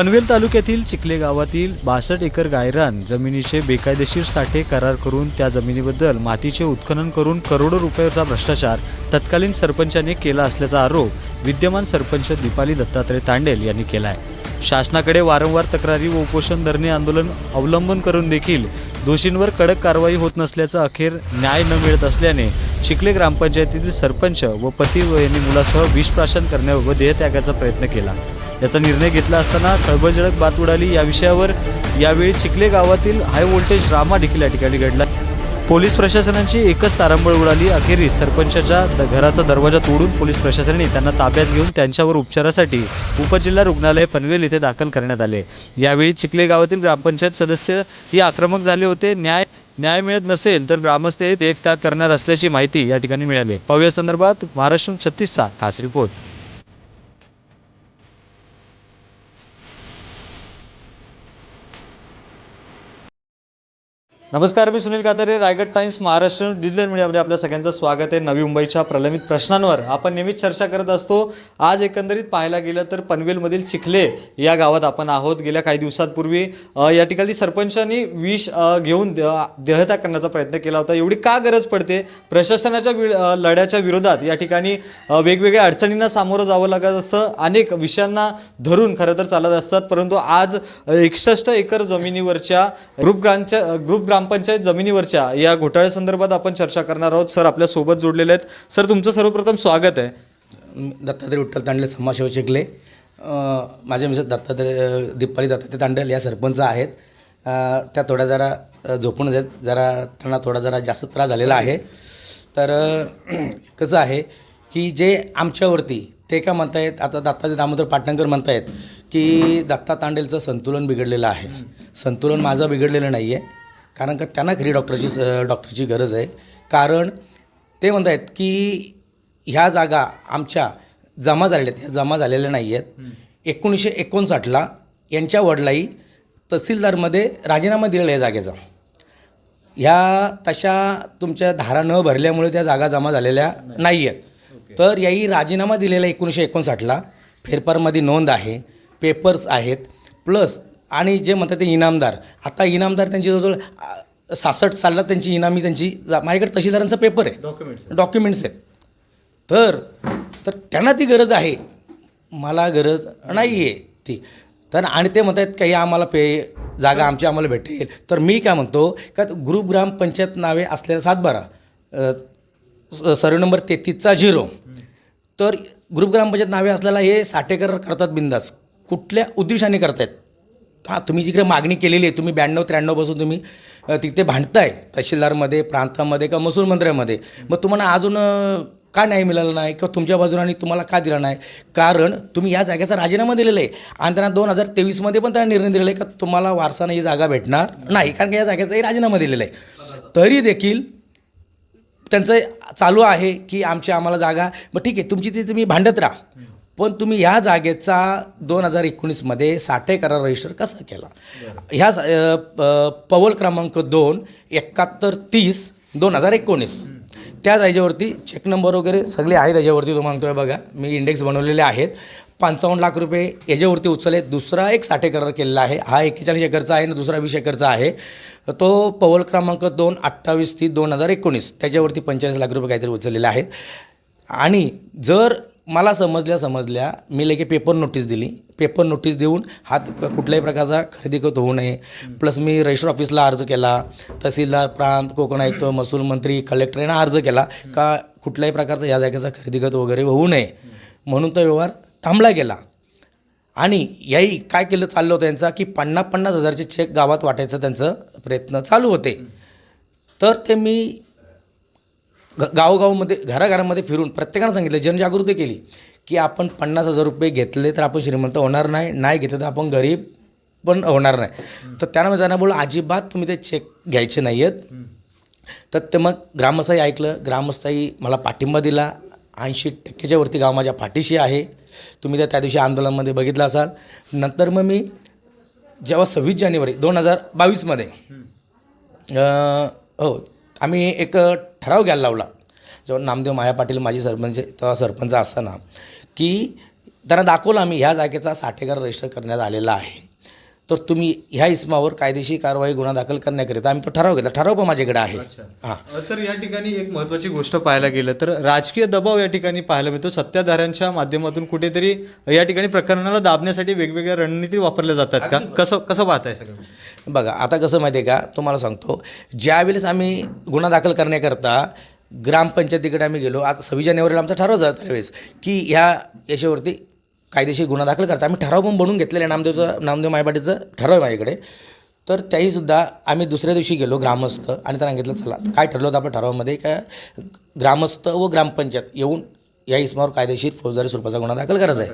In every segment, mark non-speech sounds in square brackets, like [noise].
पनवेल तालुक्यातील चिखले गावातील बासष्ट एकर गायरान जमिनीचे बेकायदेशीर साठे करार करून त्या जमिनीबद्दल मातीचे उत्खनन करून करोडो रुपयाचा भ्रष्टाचार तत्कालीन सरपंचाने केला असल्याचा आरोप विद्यमान सरपंच दीपाली दत्तात्रय तांडेल यांनी केला आहे शासनाकडे वारंवार तक्रारी व उपोषण धरणे आंदोलन अवलंबन करून देखील दोषींवर कडक कारवाई होत नसल्याचा अखेर न्याय न मिळत असल्याने चिखले ग्रामपंचायतीतील सरपंच व पती व यांनी मुलासह विषप्राशन करण्या व देहत्यागाचा प्रयत्न केला. याचा निर्णय घेतला असताना खळबळजळक बात उडाली. या विषयावर यावेळी चिखले गावातील हाय व्होल्टेज रामा ढिकील या ठिकाणी घडला. पोलीस प्रशासनाची एकच तारांबळ उडाली. अखेरीस सरपंचाच्या द- घराचा दरवाजा तोडून पोलीस प्रशासनाने त्यांना ताब्यात घेऊन त्यांच्यावर उपचारासाठी उपजिल्हा रुग्णालय पनवेल येथे दाखल करण्यात आले. यावेळी चिखले गावातील ग्रामपंचायत सदस्य ही आक्रमक झाले होते. न्याय न्याय मिळत नसेल तर ग्रामस्थ एक देहत्याग करणार असल्याची माहिती या ठिकाणी मिळाली. पाहूया संदर्भात महाराष्ट्र छत्तीसचा खास रिपोर्ट. नमस्कार मी सुनील कातारे रायगड टाइम्स महाराष्ट्र डिजिटल मीडियामध्ये आपल्या सगळ्यांचं स्वागत आहे. नवी मुंबईच्या प्रलंबित प्रश्नांवर आपण नेहमीच चर्चा करत असतो. आज एकंदरीत पाहायला गेलं तर पनवेलमधील चिखले या गावात आपण आहोत. गेल्या काही दिवसांपूर्वी या ठिकाणी सरपंचांनी विष घेऊन द- करण्याचा प्रयत्न केला होता. एवढी का गरज पडते? प्रशासनाच्या वि- लढ्याच्या विरोधात या ठिकाणी वेगवेगळ्या अडचणींना सामोरं जावं लागत असतं. अनेक विषयांना धरून खरं तर चालत असतात. परंतु आज एकसष्ट एकर जमिनीवरच्या ग्रुप ग्रामच्या ग्रुप ग्रामपंचायत जमिनीवरच्या या घोटाळ्यासंदर्भात आपण चर्चा करणार आहोत. सर आपल्यासोबत जोडलेले आहेत. सर तुमचं सर्वप्रथम स्वागत आहे. दत्तात्रय विठ्ठल तांडले समाजसेवा शिकले. माझे मिसेस दत्तात्रय अं, दीपाली दत्तात्रय तांडेल या सरपंच आहेत. त्या थोड्या जरा झोपूनच आहेत. जरा त्यांना थोडा जरा जास्त त्रास झालेला आहे. तर [clears throat] कसं आहे की जे आमच्यावरती ते का म्हणतायत? आता दत्तात्रय दामोदर पाटणकर म्हणतायत की दत्ता तांडेलचं संतुलन बिघडलेलं आहे. संतुलन माझं बिघडलेलं नाही आहे कारण का त्यांना खरी डॉक्टरची स डॉक्टरची गरज आहे. कारण ते म्हणत आहेत की ह्या जागा आमच्या जमा झालेल्या आहेत ह्या जमा झालेल्या नाही आहेत. एकोणीसशे एकोणसाठला यांच्या वडिलाई तहसीलदारमध्ये राजीनामा दिलेला आहे जागेचा. ह्या तशा तुमच्या धारा न भरल्यामुळे त्या जागा जमा झालेल्या नाही आहेत. तर याही राजीनामा दिलेला एकोणीसशे एकोणसाठला फेरफारमध्ये नोंद आहे पेपर्स आहेत प्लस आणि जे म्हणतात ते इनामदार. आता इनामदार त्यांची जवळजवळ सासष्ट सालला त्यांची इनामी त्यांची माझ्याकडे तहसीलदारांचा पेपर आहे. डॉक्युमेंट्स डॉक्युमेंट्स आहेत. तर तर त्यांना ती गरज आहे. मला गरज नाही आहे ती. तर आणि ते म्हणत आहेत काही आम्हाला पे जागा आमची आम्हाला भेटेल. तर मी काय म्हणतो का ग्रुप ग्रामपंचायत नावे असलेल्या सातबारा सर्व नंबर तेहतीसचा झिरो. तर ग्रुप ग्रामपंचायत नावे असलेला हे साठेकर करतात बिंदास. कुठल्या उद्देशाने करतायत? हां तुम्ही जिकडे मागणी केलेली आहे तुम्ही ब्याण्णव त्र्याण्णवपासून तुम्ही तिथे भांडताय तहसीलदारमध्ये प्रांतामध्ये किंवा महसूल मंत्र्यामध्ये मग तुम्हाला अजून का नाही मिळालं नाही किंवा तुमच्या बाजूने आणि तुम्हाला का दिला नाही? कारण तुम्ही या जागेचा राजीनामा दिलेला आहे. आणि त्यांना दोन हजार तेवीसमध्ये पण त्यांना निर्णय दिलेला आहे का तुम्हाला वारसानं ही जागा भेटणार नाही कारण की या जागेचाही राजीनामा दिलेला आहे. तरी देखील त्यांचं चालू आहे की आमची आम्हाला जागा मग ठीक आहे तुमची ती तुम्ही भांडत राहा. पण तुम्ही ह्या जागेचा दोन हजार एकोणीसमध्ये साठे करार रजिस्टर कसा केला? ह्या पवल क्रमांक दोन एकाहत्तर तीस दोन हजार एकोणीस. त्या जागेवरती चेक नंबर वगैरे सगळे आहेत याच्यावरती तो मागतोय बघा. मी इंडेक्स बनवलेले आहेत. पंचावन्न लाख रुपये याच्यावरती उचलले दुसरा एक साठे करार केलेला आहे. हा एक्केचाळीस एकरचा आहे आणि दुसरा वीस एकरचा आहे. तो पवल क्रमांक दोन अठ्ठावीस ती दोन हजार एकोणीस. त्याच्यावरती पंचेचाळीस लाख रुपये काहीतरी उचललेले आहेत. आणि जर मला समजल्या समजल्या मी लगे पेपर नोटीस दिली. पेपर नोटीस देऊन हात कुठल्याही प्रकारचा खरेदी खत होऊ नये. प्लस मी रजिस्टर ऑफिसला अर्ज केला. तहसीलदार प्रांत कोकण आयुक्त महसूल मंत्री कलेक्टर यांना अर्ज केला का कुठल्याही प्रकारचा या जागेचा खरेदी खत वगैरे होऊ नये. म्हणून तो व्यवहार थांबला गेला. आणि याही काय केलं चाललं होतं यांचा की पन्नास पन्नास हजारचे चेक गावात वाटायचं त्यांचं प्रयत्न चालू होते. तर ते मी ग गावोगावमध्ये घराघरामध्ये फिरून प्रत्येकानं सांगितलं जनजागृती केली की आपण पन्नास हजार रुपये घेतले तर आपण श्रीमंत होणार नाही नाही घेतले तर आपण गरीब पण होणार नाही. तर त्यांना त्यांना बोललं अजिबात तुम्ही ते चेक घ्यायचे नाही आहेत तर ते मग ग्रामस्थाही ऐकलं ग्रामस्थाही मला पाठिंबा दिला. ऐंशी टक्केच्या वरती गाव माझ्या पाठीशी आहे. तुम्ही त्या त्या दिवशी आंदोलनामध्ये बघितलं असाल. नंतर मग मी जेव्हा सव्वीस जानेवारी दोन हजार बावीसमध्ये हो आम्ही एक ठराव घ्यायला लावला. जेव्हा नामदेव माया पाटील माझी सरपंच तेव्हा सरपंच असताना की त्यांना दाखवलं आम्ही ह्या जागेचा साठेगार रजिस्टर करण्यात आलेला आहे. तर तुम्ही ह्या इस्मावर कायदेशीर कारवाई गुन्हा दाखल करण्याकरिता आम्ही तो ठराव घेतला. ठराव पण माझ्याकडे आहे. हां. सर या ठिकाणी एक महत्त्वाची गोष्ट पाहायला गेलं तर राजकीय दबाव या ठिकाणी पाहायला मिळतो. सत्ताधाऱ्यांच्या माध्यमातून कुठेतरी या ठिकाणी प्रकरणाला दाबण्यासाठी वेगवेगळ्या रणनीती वापरल्या जातात का? कसं कसं पाहताय सगळं? बघा आता कसं माहिती आहे का? तुम्हाला सांगतो. ज्यावेळेस आम्ही गुन्हा दाखल करण्याकरता ग्रामपंचायतीकडे आम्ही गेलो आता सव्वीस जानेवारीला आमचा ठराव झाला त्यावेळेस की ह्या याच्यावरती कायदेशीर गुन्हा दाखल करायचा. आम्ही ठराव पण बनवून घेतलेला आहे. नामदेवचं नामदेव मायपाटीचं ठराव आहे माझ्याकडे. तर त्याहीसुद्धा आम्ही दुसऱ्या दिवशी गेलो ग्रामस्थ आणि त्यांना सांगितलं चला काय ठरलं होतं आपल्या ठरावामध्ये? का ग्रामस्थ व ग्रामपंचायत येऊन या इस्मावर कायदेशीर फौजदारी स्वरूपाचा गुन्हा दाखल करायचा आहे.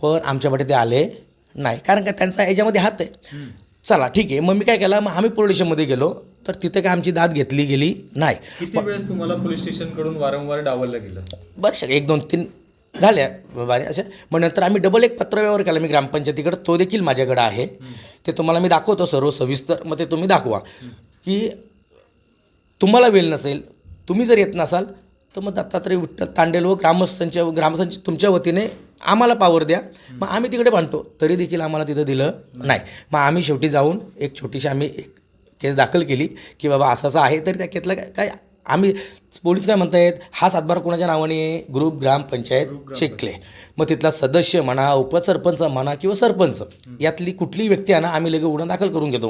पण आमच्याकडे ते आले नाही. कारण का त्यांचा याच्यामध्ये हात आहे. चला ठीक आहे. मग मी काय केलं? मग आम्ही पोलीस स्टेशनमध्ये गेलो. तर तिथे काय आमची दाद घेतली गेली नाही. किती वेळेस तुम्हाला पोलीस स्टेशनकडून वारंवार डावललं गेलं? बरं एक दोन तीन झाल्या बारे असे मग नंतर आम्ही डबल एक पत्रव्यवहार केला. मी ग्रामपंचायतीकडे तो देखील माझ्याकडे आहे. ते तुम्हाला मी दाखवतो सर्व सविस्तर मग ते तुम्ही दाखवा. की तुम्हाला वेळ नसेल तुम्ही जर येत नसाल तर मग दत्तात्रय विठ्ठल तांडेल व ग्रामस्थांच्या ग्रामस्थांच्या तुमच्या वतीने आम्हाला पावर द्या. मग आम्ही तिकडे बांधतो तरी देखील आम्हाला तिथं दिलं नाही. मग आम्ही शेवटी जाऊन एक छोटीशी आम्ही एक केस दाखल केली की बाबा असं असं आहे तरी त्या केसला काय काय आम्ही पोलीस काय म्हणतायत हा सातबारा कोणाच्या नावाने? ग्रुप ग्रामपंचायत चिखले मग तिथला सदस्य म्हणा उपसरपंच म्हणा किंवा सरपंच यातली कुठलीही व्यक्ती आहे ना आम्ही लगेच गुन्हा दाखल करून घेतो.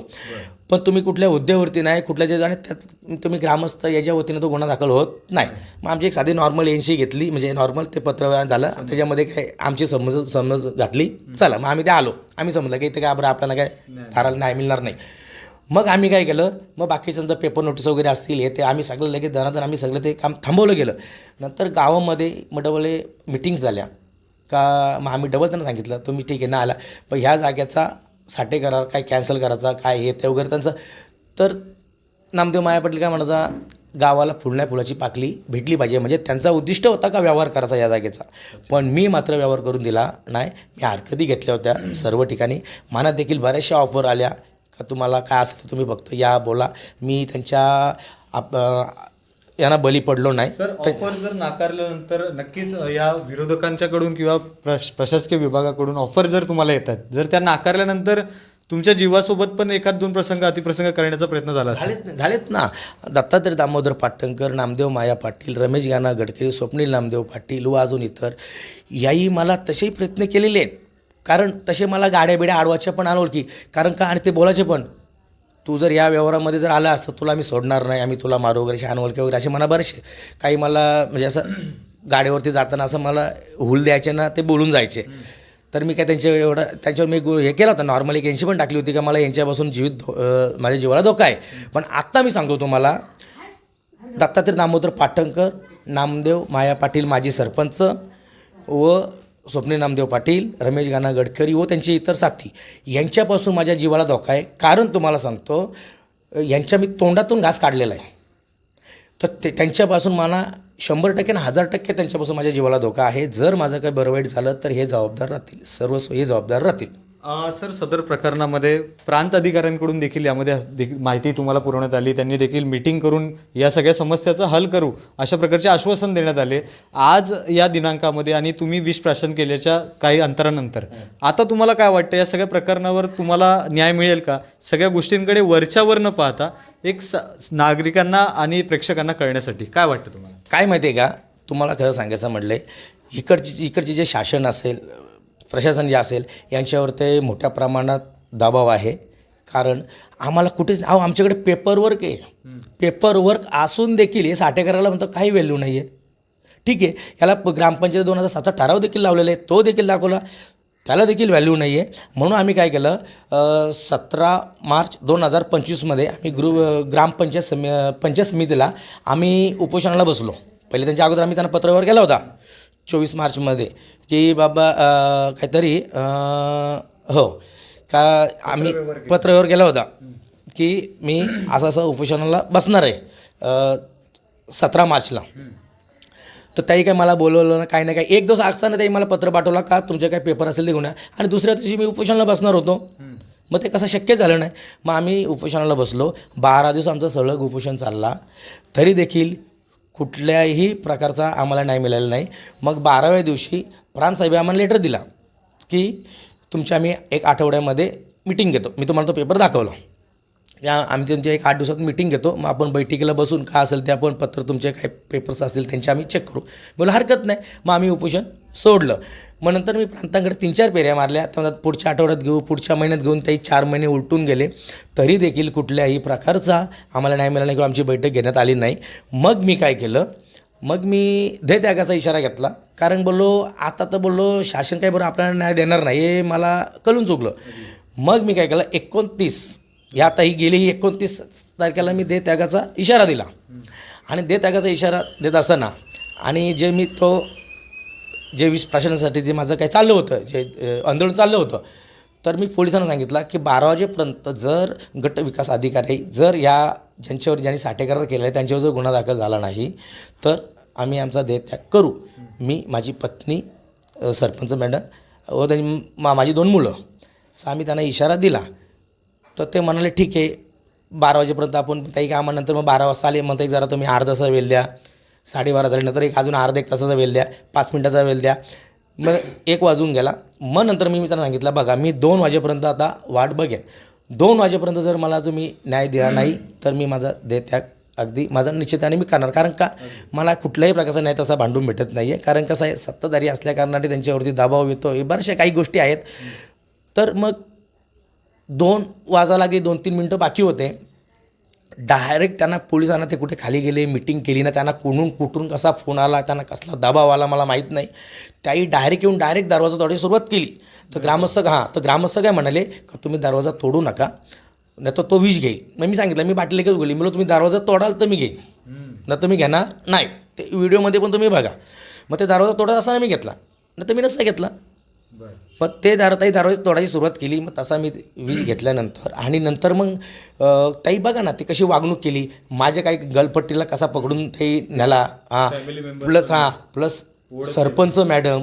पण तुम्ही कुठल्या हुद्द्यावरती नाही कुठल्या जे आणि त्यात तुम्ही ग्रामस्थ याच्या वतीने तो गुन्हा दाखल होत नाही. मग आमची एक साधी नॉर्मल एनशी घेतली म्हणजे नॉर्मल ते पत्र झालं. आणि त्याच्यामध्ये काय आमची समज समज घातली. चला मग आम्ही ते आलो. आम्ही समजलं की इथे काय बरं आपल्याला काय धाराला नाही मिळणार नाही. मग आम्ही काय केलं? मग बाकीचं पेपर नोटीस वगैरे असतील हे ते आम्ही सगळं लगेच दनादन आम्ही सगळं ते काम थांबवलं गेलं. नंतर गावामध्ये मग डबल मिटिंग्स झाल्या. का मग आम्ही डबल त्यांना सांगितलं तुम्ही ठीक आहे ना आला. पण ह्या जाग्याचा साठे करार काय कॅन्सल करायचा काय हे ते वगैरे त्यांचं. तर नामदेव माया पाटील काय म्हणायचा गावाला फुलण्या फुलाची पाकली भेटली पाहिजे. म्हणजे त्यांचा उद्दिष्ट होता का व्यवहार करायचा या जागेचा? पण मी मात्र व्यवहार करून दिला नाही. मी हरकती घेतल्या होत्या सर्व ठिकाणी. मनात देखील बऱ्याचशा ऑफर आल्या. का तुम्हाला काय असेल तुम्ही फक्त या बोला. मी त्यांच्या आप यांना बली पडलो नाही. सर ऑफर जर नाकारल्यानंतर नक्कीच या विरोधकांच्याकडून किंवा प्रश प्रशासकीय विभागाकडून ऑफर जर तुम्हाला येतात जर त्या नाकारल्यानंतर तुमच्या जीवासोबत पण एखाद दोन प्रसंग अतिप्रसंग करण्याचा प्रयत्न झाला झालेत झालेत ना. दत्तात्रय दामोदर पाटणकर नामदेव माया पाटील रमेश गाना गडकरी स्वप्नील नामदेव पाटील व अजून इतर याही मला तसेही प्रयत्न केलेले आहेत. कारण तसे मला गाड्या बिड्या आडवायच्या पण अनोळखी कारण का आणि ते बोलायचे पण तू जर या व्यवहारामध्ये जर आला तर तुला मी सोडणार नाही. आम्ही तुला मारू वगैरे असे अनोळखी वगैरे असे मला बरेचसे काही मला म्हणजे असं [clears throat] गाडीवरती जाताना असं मला हुल द्यायचे ना ते बोलून जायचे. तर मी काय त्यांच्या एवढं त्यांच्यावर मी हे केला होता. नॉर्मल एक यांची पण टाकली होती का मला यांच्यापासून जीवित धो- माझ्या जीवाला धोका आहे. पण आत्ता मी सांगतो तुम्हाला दत्तात्रय दामोदर पाटणकर नामदेव माया पाटील माजी सरपंच व स्वप्ने नामदेव पाटील रमेश गाना गडकरी व त्यांचे इतर साथी यांच्यापासून माझ्या जीवाला धोका आहे. कारण तुम्हाला सांगतो यांच्या मी तोंडातून घास काढलेला आहे. तर ते त्यांच्यापासून मला शंभर टक्के आणि हजार टक्के त्यांच्यापासून माझ्या जीवाला धोका आहे. जर माझं काही बरं वाईट झालं तर हे जबाबदार राहतील. सर्व हे जबाबदार राहतील. सर सदर प्रकरणामध्ये प्रांत अधिकाऱ्यांकडून देखील यामध्ये देखील माहिती तुम्हाला पुरवण्यात आली. त्यांनी देखील मीटिंग करून या सगळ्या समस्याचं हल करू अशा प्रकारचे आश्वासन देण्यात आले. आज या दिनांकामध्ये आणि तुम्ही विष प्राशन केल्याच्या काही अंतरानंतर आता तुम्हाला काय वाटतं? या सगळ्या प्रकरणावर तुम्हाला न्याय मिळेल का? सगळ्या गोष्टींकडे वरच्यावर न पाहता एक स नागरिकांना आणि प्रेक्षकांना कळण्यासाठी काय वाटतं तुम्हाला? काय माहिती आहे का? तुम्हाला खरं सांगायचं म्हटलं आहे इकडची इकडचे जे शासन असेल प्रशासन जे असेल यांच्यावर ते मोठ्या प्रमाणात दबाव आहे. कारण आम्हाला कुठेच अहो आमच्याकडे पेपरवर्क आहे. पेपरवर्क असून देखील हे साठेकराला म्हणतो काही व्हॅल्यू नाही आहे ठीक आहे याला ग्रामपंचायत दोन हजार सातचा ठराव देखील लावलेला आहे तो देखील दाखवला. त्याला देखील व्हॅल्यू नाही आहे म्हणून आम्ही काय केलं सतरा मार्च दोन हजार पंचवीसमध्ये आम्ही गृह ग्रामपंचायत समि पंचायत समितीला आम्ही उपोषणाला बसलो. पहिले त्यांच्या अगोदर आम्ही त्यांना पत्रव्यवहार केला होता. चोवीस मार्चमध्ये की बाबा काहीतरी हो का आम्ही पत्रव्यवहार केला. होता की मी असं असं उपोषणाला बसणार आहे सतरा मार्चला. तर त्याही काय मला बोलवलं ना काही नाही काय एक दिवस असताना त्याही मला पत्र पाठवला का तुमचे काय पेपर असेल ते घेऊन या. आणि दुसऱ्या दिवशी मी उपोषणाला बसणार होतो. मग ते कसं शक्य झालं नाही. मग आम्ही उपोषणाला बसलो. बारा दिवस आमचं सलग उपोषण चालला. तरी देखील कुठल्याही प्रकारचा आम्हाला नाही मिळालेला नाही. मग बाराव्या दिवशी प्राणसाहेब आम्हाला लेटर दिला की तुमच्या आम्ही एक आठवड्यामध्ये मिटिंग घेतो. मी तुम्हाला तो पेपर दाखवला. या आम्ही त्यांच्या एक आठ दिवसात मिटिंग घेतो. मग आपण बैठकीला बसून काय असेल ते आपण पत्र तुमचे काय पेपर्स असतील त्यांचे आम्ही चेक करू. बोला हरकत नाही. मग आम्ही उपोषण सोडलं. मग नंतर मी प्रांतांकडे तीन चार पेऱ्या मारल्या. तर पुढच्या आठवड्यात घेऊ पुढच्या महिन्यात घेऊन त्याही चार महिने उलटून गेले. तरी देखील कुठल्याही प्रकारचा आम्हाला नाही मिळाला नाही किंवा आमची बैठक घेण्यात आली नाही. मग मी काय केलं? मग मी दे त्यागाचा इशारा घेतला. कारण बोललो आता तर बोललो शासन काय बरं आपल्याला न्याय देणार नाही हे मला कळून चुकलं. मग मी काय केलं? एकोणतीस या आता ही गेली ही एकोणतीस तारखेला मी दे त्यागाचा इशारा दिला. आणि दे त्यागाचा इशारा देत असताना आणि जे मी तो जे वीस प्रशासनासाठी जे माझं काही चाललं होतं जे आंदोलन चाललं होतं तर मी पोलिसांना सांगितलं की बारा वाजेपर्यंत जर गट विकास अधिकारी जर या ज्यांच्यावर ज्यांनी साठेकरार केला आहे त्यांच्यावर जर गुन्हा दाखल झाला नाही तर आम्ही आमचा देहत्याग करू. मी माझी पत्नी सरपंच मॅडम व त्यांनी मा माझी दोन मुलं असं आम्ही त्यांना इशारा दिला. तर ते म्हणाले ठीक आहे बारा वाजेपर्यंत आपण ताई कामानंतर मग बारा वाजता आले. म्हणता एक जरा तुम्ही अर्धा तासा वेल द्या. साडेबारा झाल्यानंतर एक अजून अर्धा एक तासाचा वेल द्या. पाच मिनटाचा वेल द्या. मग एक वाजून गेला. मग नंतर मी त्यांना सांगितलं बघा मी दोन वाजेपर्यंत आता वाट बघेन. दोन वाजेपर्यंत जर मला तुम्ही न्याय दिला नाही तर मी माझा देत्याग अगदी माझा निश्चिताने मी करणार. कारण का? मला कुठल्याही प्रकारचा न्याय तसा भांडून भेटत नाही आहे कारण कसं आहे सत्ताधारी असल्याकारणाने त्यांच्यावरती दबाव येतो हे बऱ्याचशा काही गोष्टी आहेत. तर मग दोन वाजायला गे दोन तीन मिनटं बाकी होते. डायरेक्ट त्यांना पोलिसांना ते कुठे खाली गेले मिटिंग केली ना त्यांना कुणून कुठून कसा फोन आला त्यांना कसला दबाव आला मला माहीत नाही. त्याही डायरेक्ट येऊन डायरेक्ट दरवाजा तोडायची सुरुवात केली. तर ग्रामस्थ हां तर ग्रामस्थ काय म्हणाले का तुम्ही दरवाजा तोडू नका नाही तर तो विष घेईल. मग मी सांगितलं मी बाटली एकच गेली म्हणलं तुम्ही दरवाजा तोडाल तर मी घेईन. नाही तर मी घेणार नाही. ते व्हिडिओमध्ये पण तुम्ही बघा. मग ते दरवाजा तोडत असा मी घेतला. नाही तर मी नसता घेतला. पण ते दार ताई दरवाजा तोडायची सुरुवात केली मग तसा मी वीज घेतल्यानंतर. आणि नंतर मग ताई बघा ना ती कशी वागणूक केली. माझ्या काही गलपट्टीला कसा पकडून ते नेला. हां. प्लस हां प्लस सरपंच मॅडम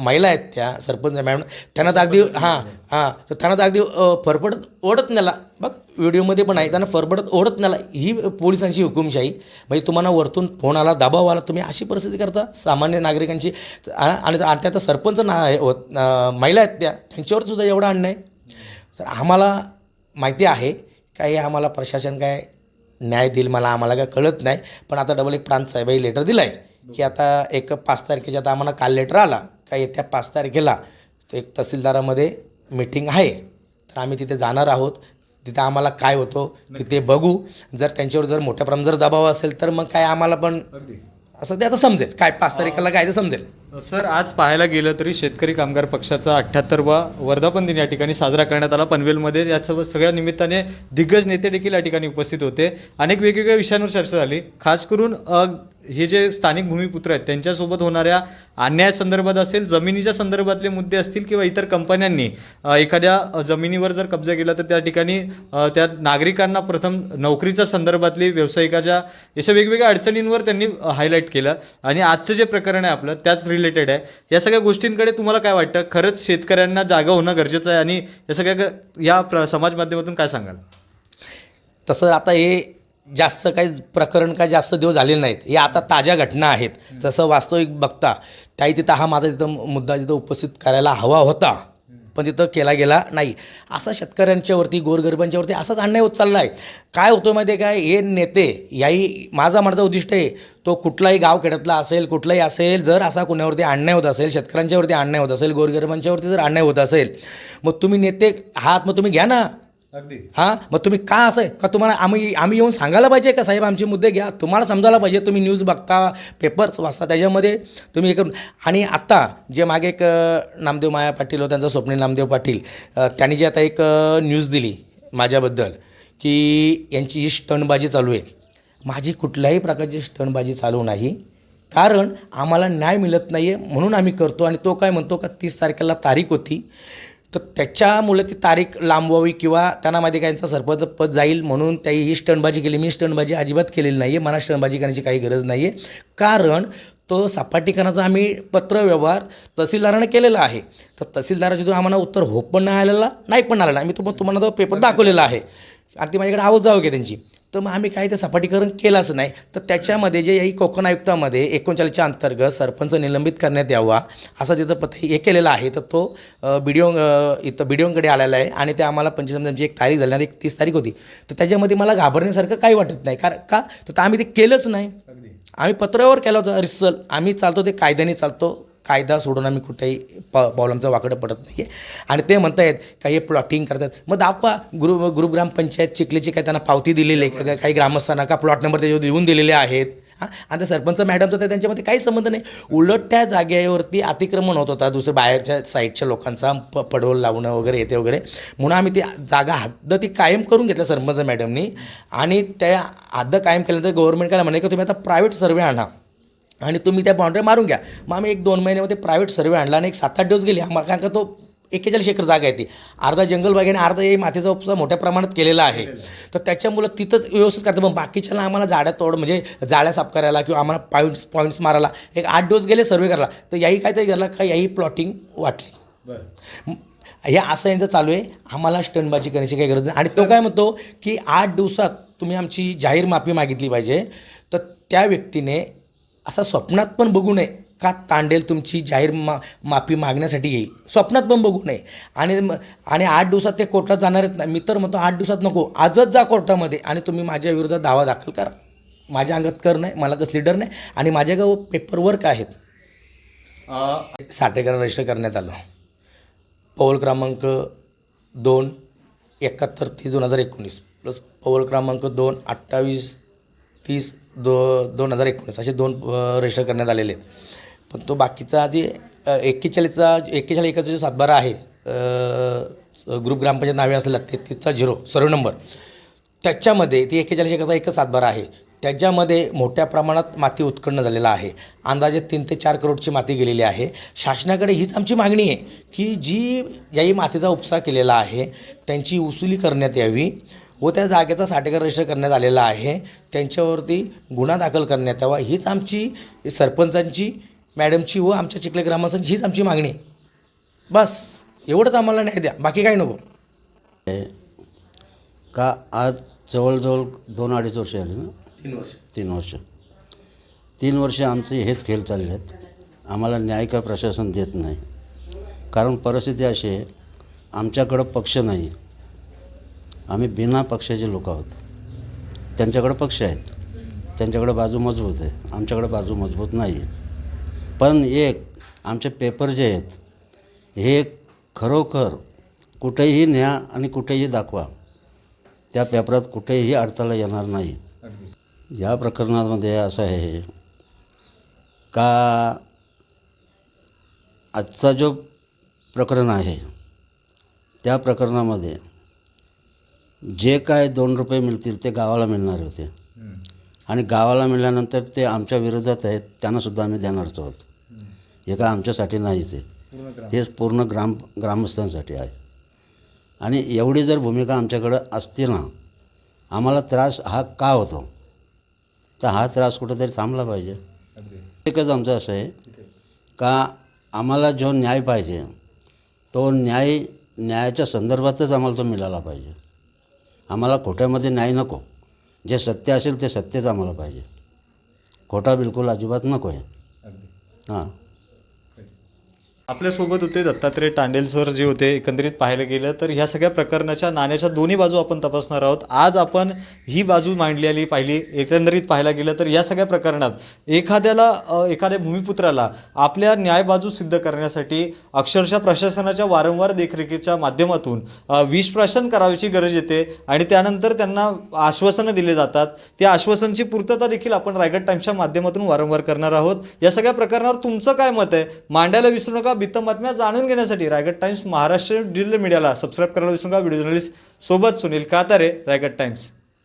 महिला आहेत त्या सरपंच मॅडम त्यांना तर अगदी हां हां तर त्यांना तर अगदी फरफडत ओढत नेला. बघ व्हिडिओमध्ये पण आहे त्यांना फरफडत ओढत नेला. ही पोलिसांची हुकुमशाही म्हणजे तुम्हाला वरतून फोन आला दबाव आला तुम्ही अशी परिस्थिती करता? सामान्य नागरिकांची आणि त्या आता सरपंच ना आहे- होत- महिला आहेत त्या त्यांच्यावर सुद्धा एवढा अन्याय. तर आम्हाला माहिती आहे का हे आम्हाला प्रशासन काय न्याय देईल मला आम्हाला काय कळत नाही पण आता डबल एक प्रांत साहेबाई लेटर दिला आहे की आता एक पाच तारखेच्या आता आम्हाला काल लेटर आला. का येत्या पाच तारखेला ते एक तहसीलदारामध्ये मीटिंग आहे. तर आम्ही तिथे जाणार आहोत. तिथे आम्हाला काय होतो तिथे बघू. जर त्यांच्यावर जर मोठ्या प्रमाणात जर दबाव असेल तर मग काय आम्हाला पण असं ते आता समजेल. काय पाच तारखेला काय ते समजेल. सर आज पाहायला गेलं तरी शेतकरी कामगार पक्षाचा अठ्ठ्याहत्तरवा वर्धापन दिन या ठिकाणी साजरा करण्यात आला. पनवेलमध्ये यासोबत सगळ्या निमित्ताने दिग्गज नेते देखील या ठिकाणी उपस्थित होते. अनेक वेगवेगळ्या विषयांवर चर्चा झाली. खास करून हे जे स्थानिक भूमिपुत्र आहेत त्यांच्यासोबत होणाऱ्या अन्यायासंदर्भात असेल जमिनीच्या संदर्भातले मुद्दे असतील किंवा इतर कंपन्यांनी एखाद्या जमिनीवर जर कब्जा केला तर त्या ठिकाणी त्या नागरिकांना प्रथम नोकरीच्या संदर्भातली व्यावसायिकाच्या अशा वेगवेगळ्या अडचणींवर त्यांनी हायलाईट केलं. आणि आजचं जे प्रकरण आहे आपलं त्याच रिलेटेड आहे. या सगळ्या गोष्टींकडे तुम्हाला काय वाटतं? खरंच शेतकऱ्यांना जागा होणं गरजेचं आहे? आणि या सगळ्या या प्र समाज माध्यमातून काय सांगाल? तसं आता हे जास्त काही प्रकरण काय जास्त दिवस झालेले नाहीत. हे आता ताज्या घटना आहेत. जसं वास्तविक बघता त्याही तिथं हा माझा तिथं मुद्दा तिथं उपस्थित करायला हवा होता पण तिथं केला गेला नाही. असा शेतकऱ्यांच्यावरती गोरगरिबांच्यावरती असाच अन्याय होत चालला आहे काय होतं माहिती आहे काय हे नेते याही माझा माझं उद्दिष्ट आहे. तो कुठलाही गाव खेड्यातला असेल कुठलाही असेल जर असा कुणावरती अन्याय होत असेल शेतकऱ्यांच्यावरती अन्याय होत असेल गोरगरिबांच्यावरती जर अन्याय होत असेल मग तुम्ही नेते हात मग तुम्ही घ्या ना. हां? मग तुम्ही का असं आहे का तुम्हाला आम्ही आम्ही येऊन सांगायला पाहिजे का साहेब आमचे मुद्दे घ्या? तुम्हाला समजायला पाहिजे तुम्ही न्यूज बघता पेपर्स वाचता त्याच्यामध्ये तुम्ही हे करून आणि आत्ता जे मागे एक नामदेव माया पाटील हो त्यांचा स्वप्नील नामदेव पाटील त्यांनी जे आता एक न्यूज दिली माझ्याबद्दल की यांची ही स्टंटबाजी चालू आहे. माझी कुठल्याही प्रकारची स्टनबाजी चालू नाही. कारण आम्हाला न्याय मिळत नाही आहे म्हणून आम्ही करतो आणि तो काय म्हणतो का तीस तारखेला तारीख होती. तर त्याच्यामुळे ती तारीख लांबवावी किंवा त्यांना माहिती काहींचा सरपद पद जाईल म्हणून त्याही ही स्टंटबाजी केली. मी स्टंटबाजी अजिबात केलेली नाही आहे मला स्टंटबाजी करण्याची काही गरज नाही आहे कारण तो सपाटीकरणाचा आम्ही पत्रव्यवहार तहसीलदाराने केलेला आहे. तर तहसीलदाराच्या तो आम्हाला उत्तर हो पण नाही आलेला नाही पण आलेला. मी तुम्हाला तुम्हाला तो पेपर दाखवलेला आहे. आणि ती माझ्याकडे आवाज जाऊ घ्या त्यांची. तर मग आम्ही काय ते सपाटीकरण केलंच नाही. तर त्याच्यामध्ये जे ही कोकण आयुक्तामध्ये एकोणचाळीसच्या अंतर्गत सरपंच निलंबित करण्यात यावा असं तिथं पत्र हे केलेलं आहे. तर तो बी डी ओ इथं बी डी ओकडे आलेला आहे आणि ते आम्हाला पंचवीस एक तारीख झाली एक तीस तारीख होती. तर त्याच्यामध्ये मला घाबरण्यासारखं काही वाटत नाही. कारण का? तर आम्ही ते केलंच नाही. आम्ही पत्रावर केलं होतं रिसल आम्ही चालतो ते कायद्याने चालतो. कायदा सोडून आम्ही कुठेही प पावलांचं वाकडं पडत नाही आहे आणि ते म्हणतायत काही प्लॉटिंग करतात. मग दाखवा गुरु गुरुग्राम पंचायत चिखलीची काय त्यांना पावती दिलेली आहे का काही ग्रामस्थांना का प्लॉट नंबर त्याच्यावर लिहून दिलेले आहेत. हां? आणि त्या सरपंच मॅडमचा तर त्यांच्यामध्ये काही संबंध नाही. उलट त्या जागेवरती अतिक्रमण होत होता दुसरं बाहेरच्या साईडच्या लोकांचा प पडवल लावणं वगैरे येते वगैरे. म्हणून आम्ही ती जागा हद्द ती कायम करून घेतल्या सरपंच मॅडमनी आणि त्या हद्द कायम केल्यानंतर गव्हर्नमेंट काय म्हणे की तुम्ही आता प्रायव्हेट सर्वे आणा. आणि तुम्ही त्या बाउंड्री मारून घ्या. मग आम्ही एक दोन महिन्यामध्ये प्रायव्हेट सर्वे आणला आणि एक सात आठ दिवस गेले. आम्हाला कारण का तो एक्केचाळीस एकर जागा आहे ती. अर्धा जंगल बागेने अर्धा हे मातीचा उपसा मोठ्या प्रमाणात केलेला आहे. तर त्याच्यामुळं तिथंच व्यवस्थित करतं. मग बाकीच्याला आम्हाला जाड्या तोड म्हणजे जाळ्या साफ करायला किंवा आम्हाला पॉईंट्स पॉईंट्स मारायला एक आठ दिवस गेले सर्वे करायला. तर याही काहीतरी घरला का याही प्लॉटिंग वाटली. हे असं यांचं चालू आहे. आम्हाला स्टनबाजी करण्याची काही गरज नाही. आणि तो काय म्हणतो की आठ दिवसात तुम्ही आमची जाहीर माफी मागितली पाहिजे. तर त्या व्यक्तीने असा स्वप्नात पण बघू नये का तांडेल तुमची जाहीर मा माफी मागण्यासाठी येईल. स्वप्नात पण बघू नये. आणि आणि आठ दिवसात ते कोर्टात जाणार आहेत ना मी तर म्हणतो आठ दिवसात नको. आजच जा कोर्टामध्ये आणि तुम्ही माझ्या विरोधात दावा दाखल करा. माझ्या अंगात कर नाही मला कसली डर नाही आणि माझ्या गाव पेपर वर्क आहेत. साठेकर रजिस्टर करण्यात आलं. पौल क्रमांक दोन एकाहत्तर तीस दोन हजार एकोणीस. प्लस पौल क्रमांक दोन अठ्ठावीस तीस दो दोन हजार एकोणीस असे दोन रजिस्टर करण्यात आलेले आहेत. पण तो बाकीचा जे एक्केचाळीसचा एक्केचाळीस एकाचा जो सातबारा आहे ग्रुप ग्रामपंचायत नावे असलेला तेहतीसचा झिरो सर्व नंबर त्याच्यामध्ये ती एक्केचाळीस एकाचा एकच सातबारा आहे. त्याच्यामध्ये मोठ्या प्रमाणात माती उत्खनन झालेला आहे. अंदाजे तीन ते चार करोडची माती गेलेली आहे. शासनाकडे हीच आमची मागणी आहे की जी ज्याही मातीचा उपसा केलेला आहे त्यांची वसुली करण्यात यावी. व त्या जागेचा साठेकर रजिस्टर करण्यात आलेला आहे. त्यांच्यावरती गुन्हा दाखल करण्यात यावा हीच आमची सरपंचांची मॅडमची व आमच्या चिखले ग्रामस्थांची हीच आमची मागणी आहे. बस एवढंच आम्हाला न्याय द्या बाकी काही नको. का आज जवळजवळ दोन अडीच वर्ष आली ना? तीन वर्ष. तीन वर्ष. तीन वर्ष आमचे हेच खेळ चालले आहेत. आम्हाला न्याय का प्रशासन देत नाही? कारण परिस्थिती अशी आहे आमच्याकडं पक्ष नाही. आम्ही बिना पक्षाचे लोक आहोत. त्यांच्याकडं पक्ष आहेत. त्यांच्याकडं बाजू मजबूत आहे. आमच्याकडं बाजू मजबूत नाही आहे. पण एक आमचे पेपर जे आहेत हे खरोखर कुठेही न्या आणि कुठेही दाखवा त्या पेपरात कुठेही अडथळा येणार नाही. या प्रकरणामध्ये असं आहे का आजचा जो प्रकरण आहे त्या प्रकरणामध्ये जे काय दोन रुपये मिळतील ते गावाला मिळणार होते. आणि गावाला मिळाल्यानंतर ते आमच्या विरोधात आहेत त्यांनासुद्धा आम्ही देणारच आहोत हे काय आमच्यासाठी नाहीच आहे. हेच पूर्ण ग्राम ग्रामस्थांसाठी आहे. आणि एवढी जर भूमिका आमच्याकडं असते ना आम्हाला त्रास हा का होतो? तर हा त्रास कुठंतरी थांबला पाहिजे. एकच आमचं असं आहे का आम्हाला जो न्याय पाहिजे तो न्याय न्यायाच्या संदर्भातच आम्हाला तो मिळाला पाहिजे. आम्हाला खोट्यामध्ये न्याय नको. जे सत्य असेल ते सत्यच आम्हाला पाहिजे. खोटा बिलकुल अजिबात नको आहे. हां. आपल्यासोबत होते दत्तात्रय टांडेल सर जे होते एकंदरीत पाहायला गेलं तर ह्या सगळ्या प्रकरणाच्या नाण्याच्या दोन्ही बाजू आपण तपासणार आहोत. आज आपण ही बाजू मांडलेली पाहिली एकंदरीत पाहायला गेलं तर या सगळ्या प्रकरणात एखाद्याला एखाद्या भूमिपुत्राला आपल्या न्याय बाजू सिद्ध करण्यासाठी अक्षरशः प्रशासनाच्या वारंवार देखरेखीच्या माध्यमातून अ, विषप्राशन करावीची गरज येते आणि त्यानंतर त्यांना आश्वासनं दिले जातात. त्या आश्वासनची पूर्तता देखील आपण रायगड टाईम्सच्या माध्यमातून वारंवार करणार आहोत. या सगळ्या प्रकरणावर तुमचं काय मत आहे? मांडायला विसरू नका नका बित्तम बातम्या जाणून घेण्यासाठी रायगड टाइम्स महाराष्ट्र डिजिटल मीडियाला सबस्क्राईब करायला विसरू नका. व्हिडिओ जर्नलिस्ट सोबत सुनील कातारे रायगड टाइम्स.